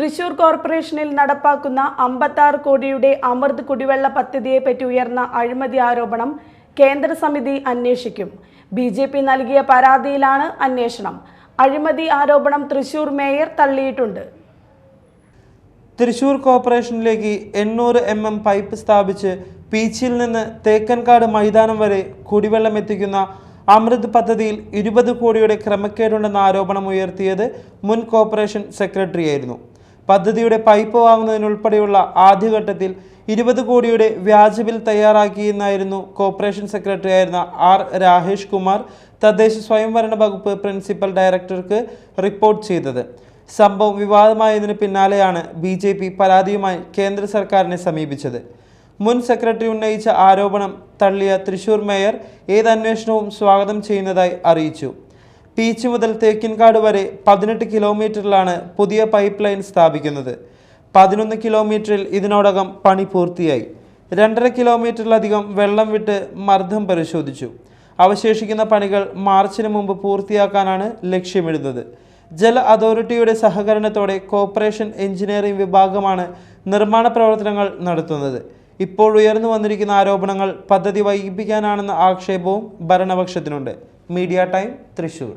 തൃശൂർ കോർപ്പറേഷനിൽ നടപ്പാക്കുന്ന അമ്പത്താറ് കോടിയുടെ അമൃത് കുടിവെള്ള പദ്ധതിയെപ്പറ്റി ഉയർന്ന അഴിമതി ആരോപണം കേന്ദ്ര സമിതി അന്വേഷിക്കും. ബി ജെ പി നൽകിയ പരാതിയിലാണ് അന്വേഷണം. അഴിമതി ആരോപണം തൃശൂർ മേയർ തള്ളിയിട്ടുണ്ട്. തൃശൂർ കോർപ്പറേഷനിലേക്ക് എണ്ണൂറ് എം എം പൈപ്പ് സ്ഥാപിച്ച് പീച്ചിൽ നിന്ന് തേക്കൻകാട് മൈതാനം വരെ കുടിവെള്ളം എത്തിക്കുന്ന അമൃത് പദ്ധതിയിൽ ഇരുപത് കോടിയുടെ ക്രമക്കേടുണ്ടെന്ന ആരോപണം ഉയർത്തിയത് മുൻ കോർപ്പറേഷൻ സെക്രട്ടറിയായിരുന്നു. പദ്ധതിയുടെ പൈപ്പ് വാങ്ങുന്നതിനുൾപ്പെടെയുള്ള ആദ്യഘട്ടത്തിൽ ഇരുപത് കോടിയുടെ വ്യാജ ബിൽ തയ്യാറാക്കിയെന്നായിരുന്നു കോർപ്പറേഷൻ സെക്രട്ടറിയായിരുന്ന ആർ രാഹേഷ് കുമാർ തദ്ദേശ സ്വയംഭരണ വകുപ്പ് പ്രിൻസിപ്പൽ ഡയറക്ടർക്ക് റിപ്പോർട്ട് ചെയ്തത്. സംഭവം വിവാദമായതിനു പിന്നാലെയാണ് ബി ജെ പി പരാതിയുമായി കേന്ദ്ര സർക്കാരിനെ സമീപിച്ചത്. മുൻ സെക്രട്ടറി ഉന്നയിച്ച ആരോപണം തള്ളിയ തൃശൂർ മേയർ ഏത് അന്വേഷണവും സ്വാഗതം ചെയ്യുന്നതായി അറിയിച്ചു. പീച്ച് മുതൽ തേക്കിൻകാട് വരെ പതിനെട്ട് കിലോമീറ്ററിലാണ് പുതിയ പൈപ്പ് ലൈൻ സ്ഥാപിക്കുന്നത്. പതിനൊന്ന് കിലോമീറ്ററിൽ ഇതിനോടകം പണി പൂർത്തിയായി. രണ്ടര കിലോമീറ്ററിലധികം വെള്ളം വിട്ട് മർദ്ദം പരിശോധിച്ചു. അവശേഷിക്കുന്ന പണികൾ മാർച്ചിന് മുമ്പ് പൂർത്തിയാക്കാനാണ് ലക്ഷ്യമിടുന്നത്. ജല അതോറിറ്റിയുടെ സഹകരണത്തോടെ കോർപ്പറേഷൻ എഞ്ചിനീയറിംഗ് വിഭാഗമാണ് നിർമ്മാണ പ്രവർത്തനങ്ങൾ നടത്തുന്നത്. ഇപ്പോൾ ഉയർന്നു വന്നിരിക്കുന്ന ആരോപണങ്ങൾ പദ്ധതി വൈകിപ്പിക്കാനാണെന്ന ആക്ഷേപവും ഭരണപക്ഷത്തിനുണ്ട്. Media time Thrissur.